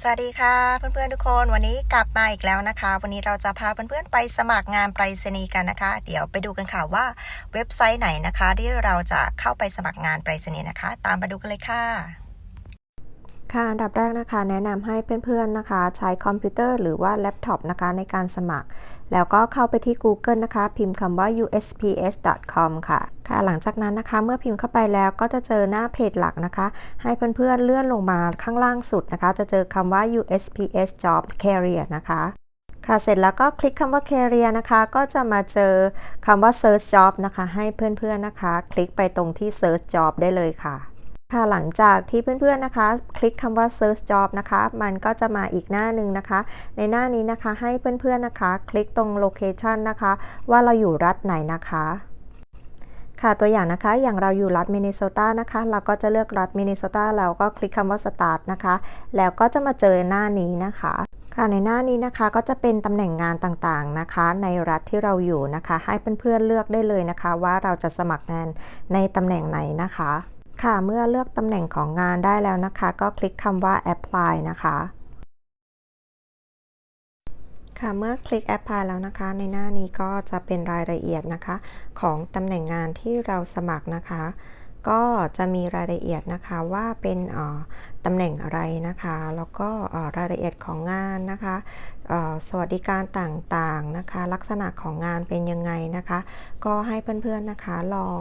สวัสดีค่ะเพื่อนๆทุกคนวันนี้กลับมาอีกแล้วนะคะ วันนี้เราจะพาเพื่อนๆไปสมัครงานไปรษณีย์กันนะคะ เดี๋ยวไปดูกันค่ะว่าเว็บไซต์ไหนนะคะ ที่เราจะเข้าไปสมัครงานไปรษณีย์นะคะ ตามมาดูกันเลยค่ะ ค่ะอันดับแรกนะคะแนะนำให้เพื่อนๆนะคะ ใช้คอมพิวเตอร์หรือว่าแล็ปท็อปนะคะในการสมัคร แล้วก็เข้าไปที่ Google นะคะ พิมพ์คำว่า usps.com ค่ะค่ะ หลังจากนั้นนะคะเมื่อพิมพ์เข้าไปแล้วก็จะเจอหน้าเพจหลักนะคะ ให้เพื่อนๆเลื่อนลงมาข้างล่างสุดนะคะ จะเจอคำว่า USPS Job Career นะคะค่ะ เสร็จแล้วก็คลิกคำว่า Career นะคะ ก็จะมาเจอคำว่า Search Job นะคะ ให้เพื่อนๆนะคะ คลิกไปตรงที่ Search Job ได้เลยค่ะ ค่ะหลังจากที่เพื่อนๆนะคะ คลิกคำว่า search job นะคะ มันก็จะมาอีกหน้าหนึ่งนะคะ ในหน้านี้นะคะให้เพื่อนๆนะคะ คลิกตรง location นะคะ ว่าเราอยู่รัฐไหนนะคะค่ะตัวอย่างนะคะอย่างเราอยู่รัฐมินนิโซตานะคะ เราก็จะเลือกรัฐมินนิโซตาแล้วก็คลิกคำว่า start นะคะ แล้วก็จะมาเจอหน้านี้นะคะค่ะในหน้านี้นะคะก็จะเป็นตำแหน่งงานต่างๆนะคะ ในรัฐที่เราอยู่นะคะ ให้เพื่อนๆเลือกได้เลยนะคะ ว่าเราจะสมัครงานในตำแหน่งไหนนะคะ ค่ะ เมื่อเลือกตำแหน่งของงานได้แล้วนะคะ ก็คลิกคำว่า apply นะคะ ค่ะ เมื่อคลิก apply แล้วนะคะ ในหน้านี้ก็จะเป็นรายละเอียดนะคะ ของตำแหน่งงานที่เราสมัครนะคะ ก็จะมีรายละเอียดนะคะว่าเป็นตำแหน่งอะไรนะคะ แล้วก็รายละเอียดของงานนะคะสวัสดิการต่างๆนะคะ ลักษณะของงานเป็นยังไงนะคะ ก็ให้เพื่อนๆนะคะลอง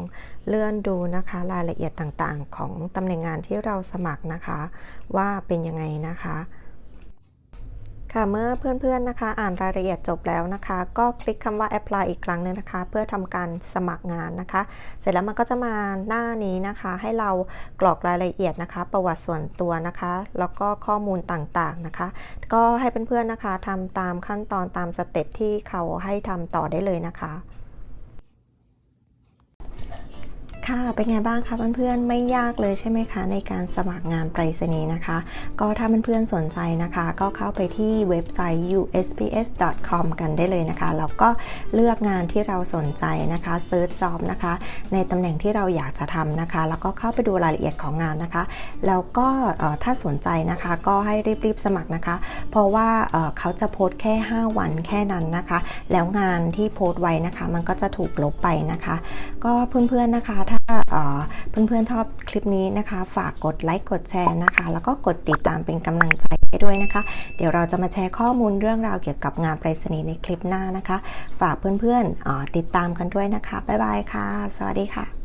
เลื่อนดูนะคะรายละเอียดต่างๆ ของตำแหน่งงานที่เราสมัครนะคะ ว่าเป็นยังไงนะคะ ค่ะเมื่อเพื่อนๆนะคะอ่านรายละเอียดจบแล้วนะคะ ก็คลิกคำว่า apply อีกครั้งหนึงนะคะ เพื่อทำการสมัครงานนะคะ เสร็จแล้วมันก็จะมาหน้านี้นะคะ ให้เรากรอกรายละเอียดนะคะ ประวัติส่วนตัวนะคะ แล้วก็ข้อมูลต่างๆนะคะ ก็ให้เพื่อนๆนะคะทำตามขั้นตอนตามสเต็ปที่เขาให้ทำต่อได้เลยนะคะ ค่ะ เป็นไงบ้างคะเพื่อนๆ ไม่ยากเลยใช่ไหมคะ ในการสมัครงานไปรษณีย์นะคะ ก็ถ้าเพื่อนๆ สนใจนะคะ ก็เข้าไปที่เว็บไซต์ usps.com กันได้เลยนะคะ แล้วก็เลือกงานที่เราสนใจนะคะ search job นะคะ ในตำแหน่งที่เราอยากจะทำนะคะ แล้วก็เข้าไปดูรายละเอียดของงานนะคะ แล้วก็ถ้าสนใจนะคะ ก็ให้รีบๆ สมัครนะคะ เพราะว่าเขาจะโพสแค่ 5 วันแค่นั้นนะคะ แล้วงานที่โพสไว้นะคะ มันก็จะถูกลบไปนะคะ ก็เพื่อนๆ นะคะ เพื่อนๆชอบคลิปนี้นะคะ ฝากกดไลค์กดแชร์นะคะ แล้วก็กดติดตามเป็นกำลังใจให้ด้วยนะคะ เดี๋ยวเราจะมาแชร์ข้อมูลเรื่องราวเกี่ยวกับงานไปรษณีย์ในคลิปหน้านะคะ ฝากเพื่อนๆติดตามกันด้วยนะคะบ๊ายบายค่ะ สวัสดีค่ะ